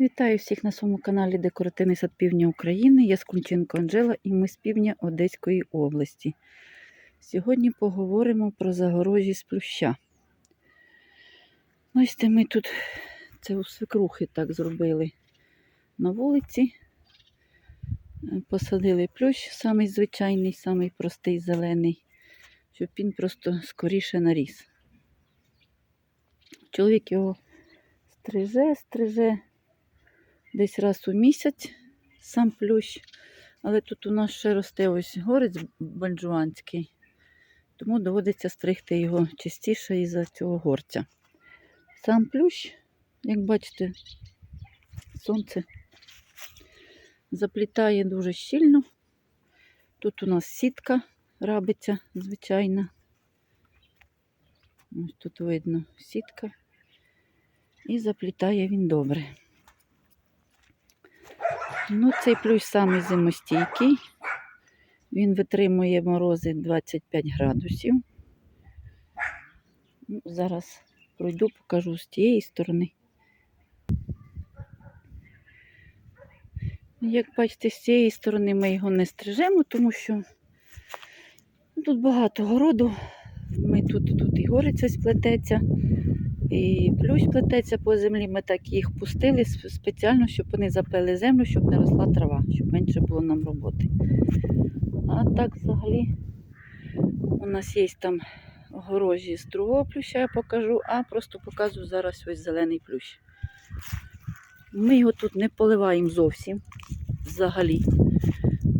Вітаю всіх на своєму каналі Декоративний сад Півдня України. Я Скунченко Анжела і ми з півдня Одеської області. Сьогодні поговоримо про загорожі з плюща. Ось це ми тут це у свекрухи так зробили на вулиці. Е, Посадили плющ, самий звичайний, самий простий зелений, щоб він просто скоріше наріс. Чоловік його стриже, стриже десь раз у місяць сам плющ. Але тут у нас ще росте ось горець бальджуанський, тому доводиться стригти його частіше із-за цього горця. Сам плющ, як бачите, сонце заплітає дуже щільно. Тут у нас сітка рабиться звичайна. Ось тут видно сітка. І заплітає він добре. Ну, цей плющ самий зимостійкий. Він витримує морози 25 градусів. Ну, зараз пройду, покажу з тієї сторони. Як бачите, з цієї сторони ми його не стрижемо, тому що тут багато городу. Ми тут, тут і гориця сплететься, і плющ плететься по землі. Ми так їх пустили спеціально, щоб вони запили землю, щоб не росла трава, щоб менше було нам роботи. А так взагалі у нас є там огорожі з другого плюща, я покажу, а просто показую зараз ось зелений плющ. Ми його тут не поливаємо зовсім взагалі.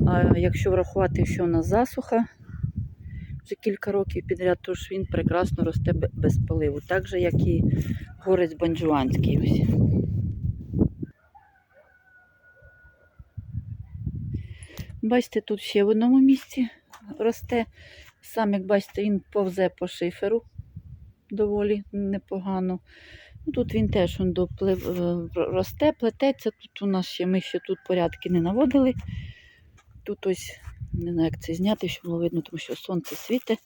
А якщо врахувати, що у нас засуха вже кілька років підряд, то ж він прекрасно росте без поливу. Так же, як і горець банджуанський. Ось. Бачите, тут ще в одному місці росте. Сам, як бачите, він повзе по шиферу доволі непогано. Ну, Тут він теж он доплив, е, росте, плететься. Тут у нас ще ми ще тут порядки не наводили. Тут ось, не знаю, як це зняти, щоб було видно, тому що сонце світить.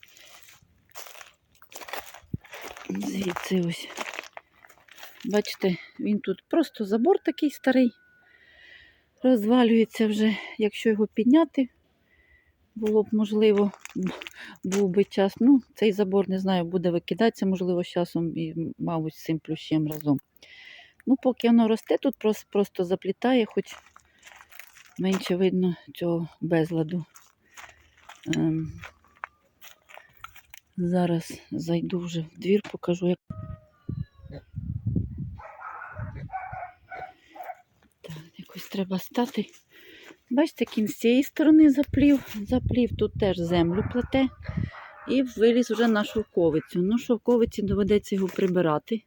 Звідси ось. Бачите, він тут просто забор такий старий. Розвалюється вже, якщо його підняти, було б можливо, був би час. Ну, цей забор, не знаю, буде викидатися, можливо, з часом і, мабуть, з цим плющем разом. Ну, поки воно росте, тут просто, просто заплітає, хоч менше видно цього безладу. Ем, зараз зайду вже в двір, покажу, як. Так, якось треба стати. Бачите, кін з цієї сторони заплів. Заплів тут теж землю плете. І виліз вже на шовковицю. Ну, шовковиці доведеться його прибирати.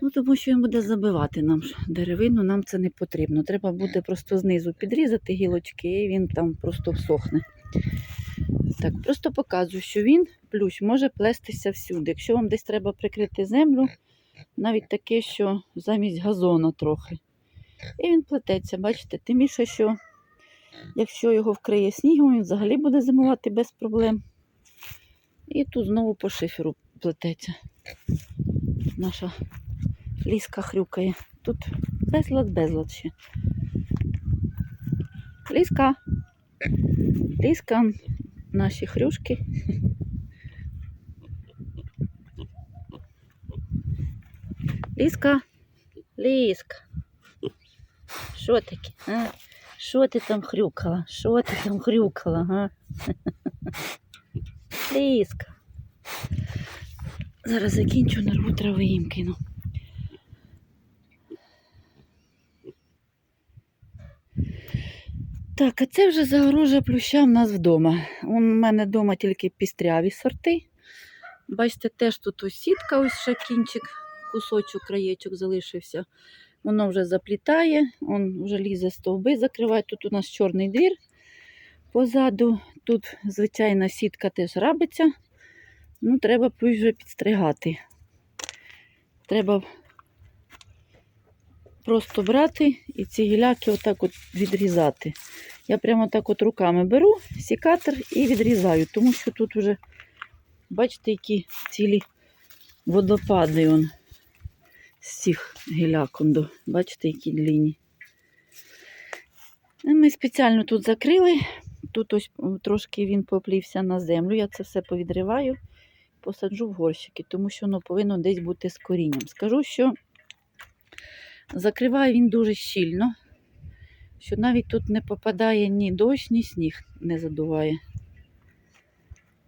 Ну, тому що він буде забивати нам деревину, нам це не потрібно. Треба буде просто знизу підрізати гілочки, і він там просто всохне. Так, просто показую, що він, плющ, може плестися всюди. Якщо вам десь треба прикрити землю, навіть таке, що замість газона трохи. І він плететься, бачите, тим більше, що якщо його вкриє снігом, він взагалі буде зимувати без проблем. І тут знову по шиферу плететься. Наша ліска хрюкає. Тут безлад, безлад ще. Ліска. Ліска, наші хрюшки. Ліска. Ліска. Що таке? А? Що ти там хрюкала? Що ти там хрюкала, га? Ліска. Зараз закінчу, нарву трави їм кину. Так, а це вже загорожа плюща в нас вдома. У мене вдома тільки пістряві сорти. Бачите, теж тут ось сітка, ось ще кінчик, кусочок, краєчок залишився. Воно вже заплітає, он вже лізе стовби, закриває. Тут у нас чорний двір позаду. Тут звичайна сітка теж рабиться. Ну, треба плющ вже підстригати. Треба просто брати і ці гіляки отак от відрізати. Я прямо так от руками беру сікатор і відрізаю, тому що тут вже, бачите, які цілі водопади он з цих гіллякон. Бачите, які длинні. Ну, Ми спеціально тут закрили. Тут ось трошки він поплівся на землю. Я це все повідриваю, посаджу в горщики, тому що воно повинно десь бути з корінням. Скажу, що закриває він дуже щільно, що навіть тут не попадає ні дощ, ні сніг не задуває.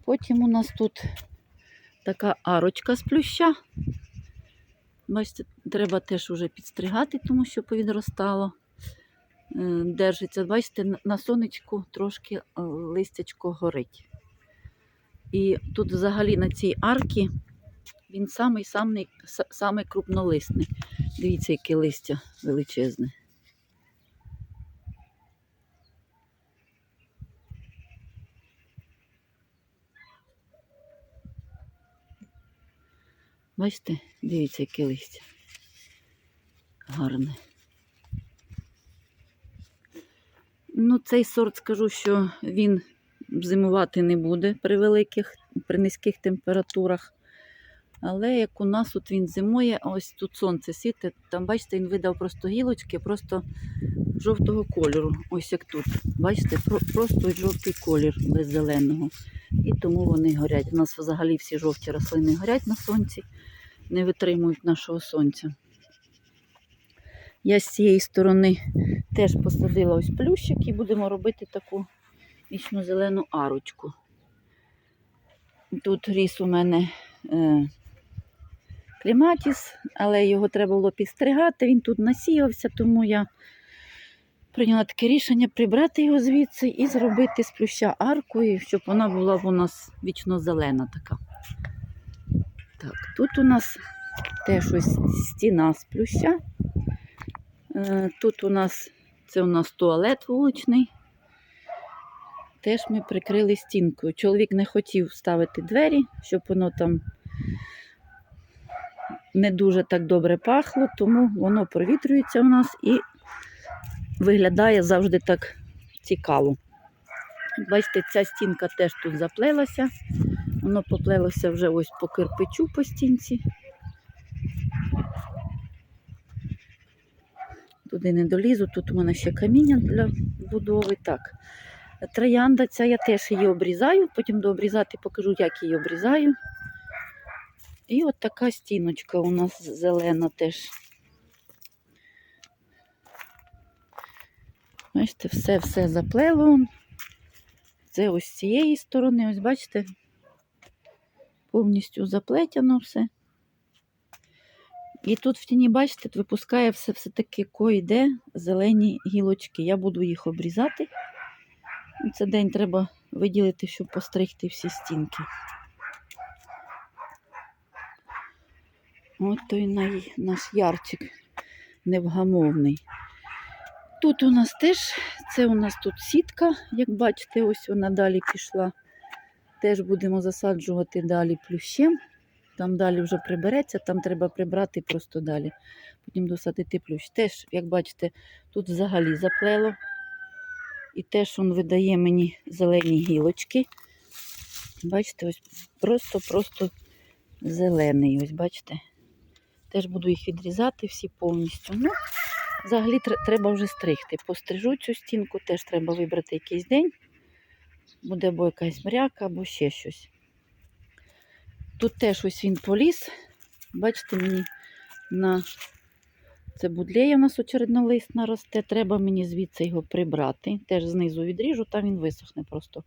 Потім у нас тут така арочка з плюща. Бачите, треба теж уже підстригати, тому що повідростало. Е, Держиться, бачите, на- сонечку трошки е, листячко горить. І тут взагалі на цій арці він самий самий, самий крупнолисний. Дивіться, яке листя величезне. Бачите, дивіться, яке листя. Гарне. Ну, цей сорт скажу, що він зимувати не буде при великих, при низьких температурах. Але як у нас от він зимує, ось тут сонце світить, там, бачите, він видав просто гілочки, просто жовтого кольору. Ось як тут. Бачите, просто жовтий колір без зеленого. І тому вони горять. У нас взагалі всі жовті рослини горять на сонці, не витримують нашого сонця. Я з цієї сторони теж посадила ось плющик і будемо робити таку вічно-зелену арочку. Тут ріс у мене е, кліматіс, але його треба було підстригати, він тут насіявся, тому я прийняла таке рішення прибрати його звідси і зробити з плюща арку, і щоб вона була у нас вічно-зелена така. Так, тут у нас теж ось стіна з плюща. Е, Тут у нас це у нас туалет вуличний. Теж ми прикрили стінкою. Чоловік не хотів ставити двері, щоб воно там не дуже так добре пахло, тому воно провітрюється у нас і виглядає завжди так цікаво. Бачите, ця стінка теж тут заплелася. Воно поплелося вже ось по кирпичу по стінці. Туди не долізу, тут у мене ще каміння для будови. Так. Троянда ця я теж її обрізаю, потім до обрізати покажу, як її обрізаю. І от така стіночка у нас зелена теж. Бачите, все-все заплело. Це ось з цієї сторони, ось бачите, повністю заплетено все. І тут в тіні, бачите, випускає все, все таки койде зелені гілочки. Я буду їх обрізати. Це день треба виділити, щоб постригти всі стінки. От той най- наш ярчик невгамовний. Тут у нас теж, це у нас тут сітка, як бачите, ось вона далі пішла. Теж будемо засаджувати далі плющем. Там далі вже прибереться, там треба прибрати просто далі. Потім досадити плющ. Теж, як бачите, тут взагалі заплело. І теж він видає мені зелені гілочки. Бачите, ось просто-просто зелений. Ось бачите. Теж буду їх відрізати всі повністю. Ну, взагалі треба вже стригти. Пострижу цю стінку, теж треба вибрати якийсь день. Буде або якась мряка, або ще щось. Тут теж ось він поліз. Бачите, мені на це будлея у нас очереднолисна росте. Треба мені звідси його прибрати. Теж знизу відріжу, там він висохне просто.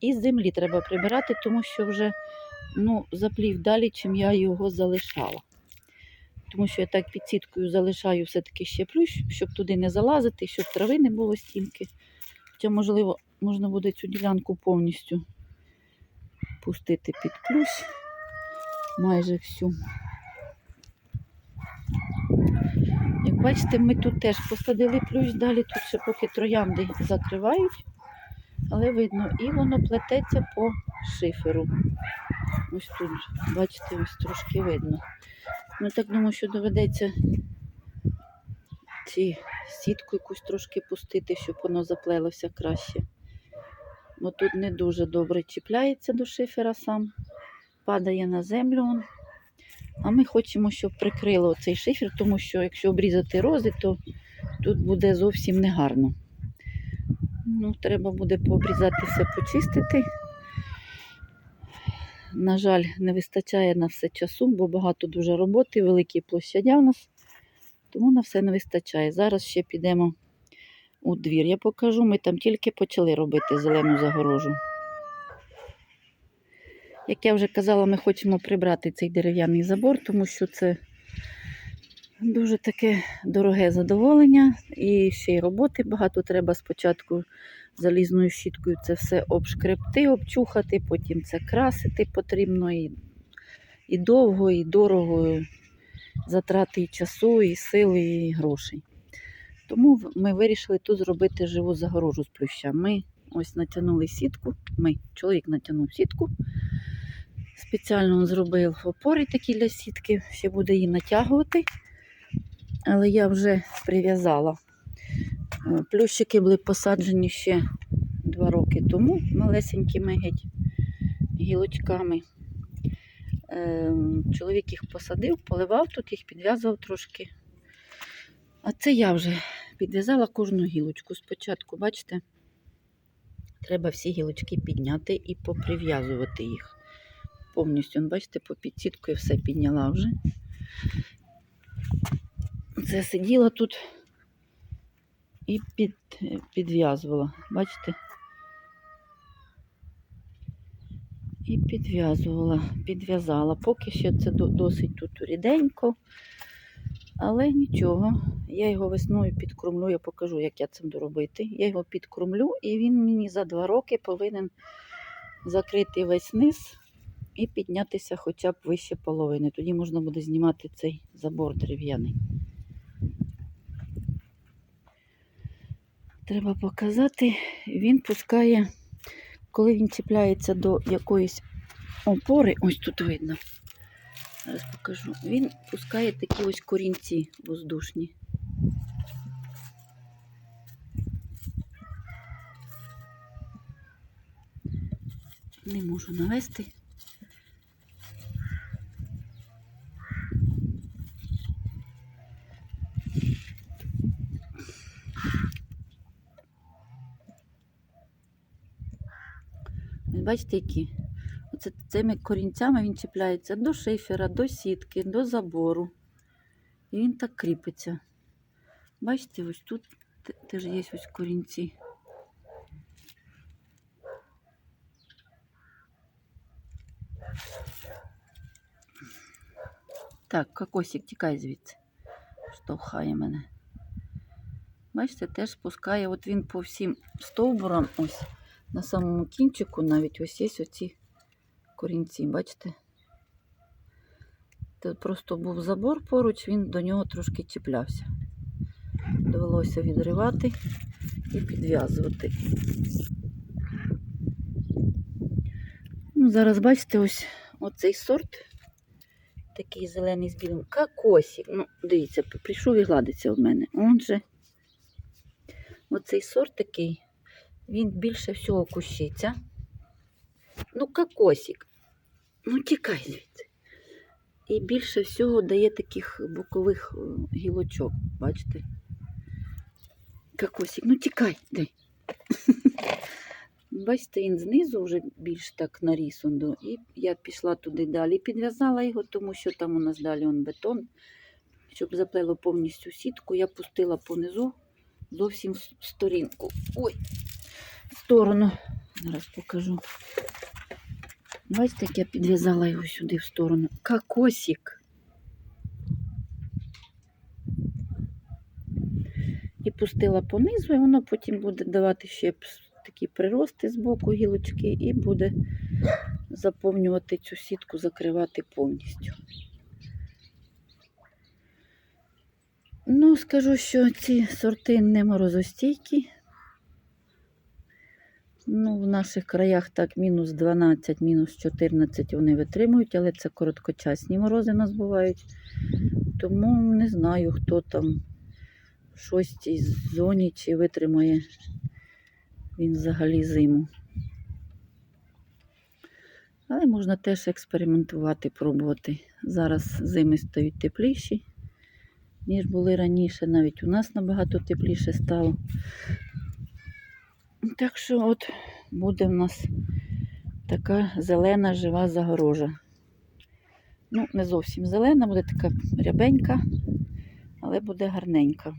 І з землі треба прибирати, тому що вже ну, заплів далі, чим я його залишала. Тому що я так під сіткою залишаю все-таки ще плющ, щоб туди не залазити, щоб трави не було стільки. Хоча, можливо, можна буде цю ділянку повністю пустити під плющ майже всю. Як бачите, ми тут теж посадили плющ, далі тут ще поки троянди закривають, але видно, і воно плететься по шиферу. Ось тут, бачите, ось трошки видно. Ну так думаю, що доведеться ці сітку якусь трошки пустити, щоб воно заплелося краще. Бо тут не дуже добре чіпляється до шифера сам, падає на землю. А ми хочемо, щоб прикрило цей шифер, тому що якщо обрізати рози, то тут буде зовсім негарно. Ну, треба буде пообрізати все, почистити. На жаль, не вистачає на все часу, бо багато дуже роботи, великі площадя в нас, тому на все не вистачає. Зараз ще підемо у двір. Я покажу, ми там тільки почали робити зелену загорожу. Як я вже казала, ми хочемо прибрати цей дерев'яний забор, тому що це дуже таке дороге задоволення. І ще й роботи багато треба спочатку залізною щіткою це все обшкребти, обчухати, потім це красити потрібно і, і довго, і дорого, затрати і часу, і сили, і грошей. Тому ми вирішили тут зробити живу загорожу з плюща. Ми ось натягнули сітку. Ми, чоловік натягнув сітку. Спеціально зробив опори такі для сітки, ще буде її натягувати. Але я вже прив'язала. Е, Плющики були посаджені ще два роки тому, малесенькими геть гілочками. Ем, Чоловік їх посадив, поливав тут їх, підв'язував трошки. А це я вже підв'язала кожну гілочку. Спочатку, бачите, треба всі гілочки підняти і поприв'язувати їх. Повністю, бачите, по підсіткою все підняла вже. Це сиділа тут і під, підв'язувала. Бачите? І підв'язувала, підв'язала. Поки що це досить тут ріденько, але нічого. Я його весною підкормлю, я покажу, як я це буду робити. Я його підкормлю, і він мені за два роки повинен закрити весь низ і піднятися хоча б вище половини. Тоді можна буде знімати цей забор дерев'яний. Треба показати, він пускає, коли він чіпляється до якоїсь опори, ось тут видно. Зараз покажу. Він пускає такі ось корінці воздушні. Не можу навести. Бачите, які? Оце цими корінцями він чіпляється до шифера, до сітки, до забору. І він так кріпиться. Бачите, ось тут теж є ось корінці. Так, кокосик, тікай звідси. Штовхає мене. Бачите, теж спускає, от він по всім стовбурам, ось на самому кінчику навіть ось є оці корінці, бачите? Тут просто був забор поруч, він до нього трошки чіплявся. Довелося відривати і підв'язувати. Ну, зараз бачите, ось оцей сорт, такий зелений з білим, кокосик. Ну, дивіться, прийшов і гладиться в мене. Он же. Оцей сорт такий, він більше всього кущиться. Ну, кокосик. Ну, тікай звідси. І більше всього дає таких бокових е, гілочок, бачите? Кокосик, ну тікай, дай. Бачите, він знизу вже більш так наріс. он І я пішла туди далі, підв'язала його, тому що там у нас далі он бетон. Щоб заплело повністю сітку, я пустила понизу зовсім в сторінку. Ой, сторону. Зараз покажу. Бачите, як я підв'язала його сюди в сторону. Кокосик. І пустила понизу, і воно потім буде давати ще такі прирости з боку гілочки, і буде заповнювати цю сітку, закривати повністю. Ну, скажу, що ці сорти не морозостійкі. Ну, в наших краях так мінус 12, мінус 14 вони витримують, але це короткочасні морози в нас бувають. Тому не знаю, хто там в шостій зоні чи витримає він взагалі зиму. Але можна теж експериментувати, пробувати. Зараз зими стають тепліші, ніж були раніше. Навіть у нас набагато тепліше стало. Так що от буде в нас така зелена жива загорожа. Ну, не зовсім зелена, буде така рябенька, але буде гарненька.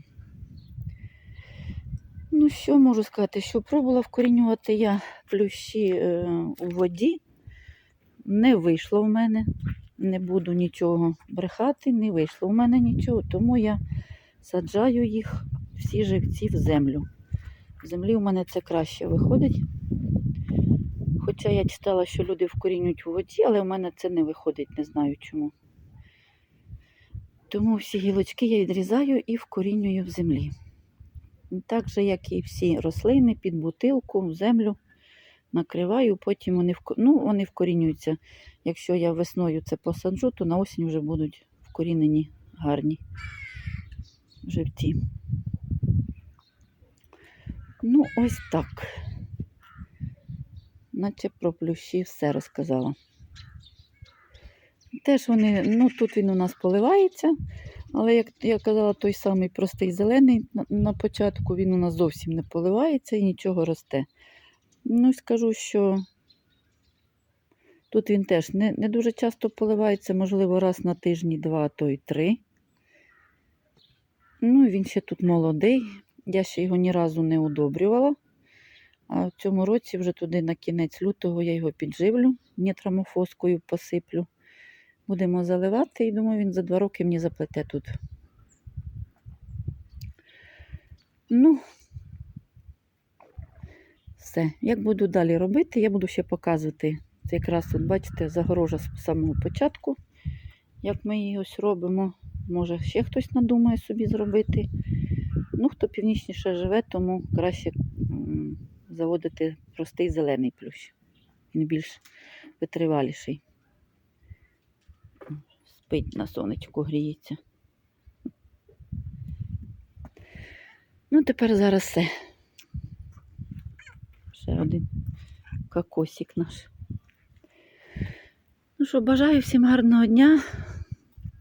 Ну, що можу сказати, що пробувала вкорінювати я плющі е, у воді. Не вийшло в мене. Не буду нічого брехати, не вийшло в мене нічого, тому я саджаю їх всі живці в землю. В землі у мене це краще виходить. Хоча я читала, що люди вкорінюють у воді, але в мене це не виходить, не знаю чому. Тому всі гілочки я відрізаю і вкорінюю в землі. Так же, як і всі рослини, під бутилку, в землю накриваю, потім вони, ну, вони вкорінюються. Якщо я весною це посаджу, то на осінь вже будуть вкорінені гарні живці. Ну, ось так. Наче про плющі все розказала. Теж вони, ну тут він у нас поливається, але як я казала, той самий простий зелений на, на початку він у нас зовсім не поливається і нічого росте. Ну, скажу, що тут він теж не, не дуже часто поливається, можливо, раз на тижні, два, то й три. Ну, він ще тут молодий. Я ще його ні разу не удобрювала. А в цьому році, вже туди на кінець лютого, я його підживлю, нітрамофоскою посиплю. Будемо заливати і думаю, він за два роки мені заплете тут. Ну, все. Як буду далі робити, я буду ще показувати. Це якраз тут, бачите, загорожа з самого початку, як ми її ось робимо. Може, ще хтось надумає собі зробити. Ну, хто північніше живе, тому краще заводити простий зелений плющ. Він більш витриваліший. Спить на сонечку, гріється. Ну, тепер зараз все. Ще один кокосик наш. Ну що, бажаю всім гарного дня.